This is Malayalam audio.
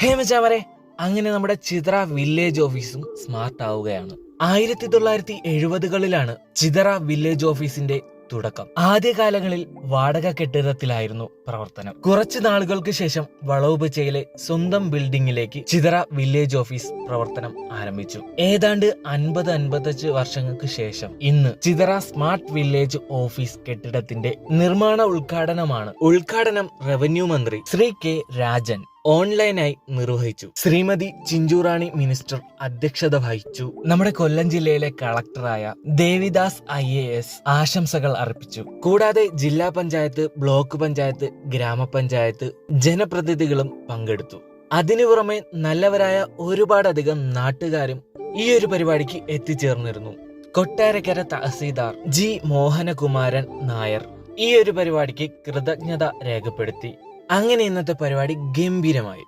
ഹേമചാവരെ അങ്ങനെ നമ്മുടെ ചിത്ര വില്ലേജ് ഓഫീസും സ്മാർട്ട് ആവുകയാണ്. ആയിരത്തി തൊള്ളായിരത്തി എഴുപതുകളിലാണ് ചിതറ വില്ലേജ് ഓഫീസിന്റെ തുടക്കം. ആദ്യകാലങ്ങളിൽ വാടക കെട്ടിടത്തിലായിരുന്നു പ്രവർത്തനം. കുറച്ചു നാളുകൾക്ക് ശേഷം വളവുപച്ചയിലെ സ്വന്തം ബിൽഡിംഗിലേക്ക് ചിതറ വില്ലേജ് ഓഫീസ് പ്രവർത്തനം ആരംഭിച്ചു. ഏതാണ്ട് അൻപത് അൻപത്തഞ്ച് വർഷങ്ങൾക്ക് ശേഷം ഇന്ന് ചിതറ സ്മാർട്ട് വില്ലേജ് ഓഫീസ് കെട്ടിടത്തിന്റെ നിർമ്മാണ ഉദ്ഘാടനമാണ് ഉദ്ഘാടനം റവന്യൂ മന്ത്രി ശ്രീ കെ രാജൻ ഓൺലൈനായി നിർവഹിച്ചു. ശ്രീമതി ചിഞ്ചുറാണി മിനിസ്റ്റർ അധ്യക്ഷത വഹിച്ചു. നമ്മുടെ കൊല്ലം ജില്ലയിലെ കളക്ടറായ ദേവിദാസ് ഐ എ എസ് ആശംസകൾ അർപ്പിച്ചു. കൂടാതെ ജില്ലാ പഞ്ചായത്ത് ബ്ലോക്ക് പഞ്ചായത്ത് ഗ്രാമപഞ്ചായത്ത് ജനപ്രതിനിധികളും പങ്കെടുത്തു. അതിനു പുറമെ നല്ലവരായ ഒരുപാടധികം നാട്ടുകാരും ഈ ഒരു പരിപാടിക്ക് എത്തിച്ചേർന്നിരുന്നു. കൊട്ടാരക്കര തഹസീൽദാർ ജി മോഹനകുമാരൻ നായർ ഈ ഒരു പരിപാടിക്ക് കൃതജ്ഞത രേഖപ്പെടുത്തി. അങ്ങനെ ഇന്നത്തെ പരിപാടി ഗംഭീരമായി.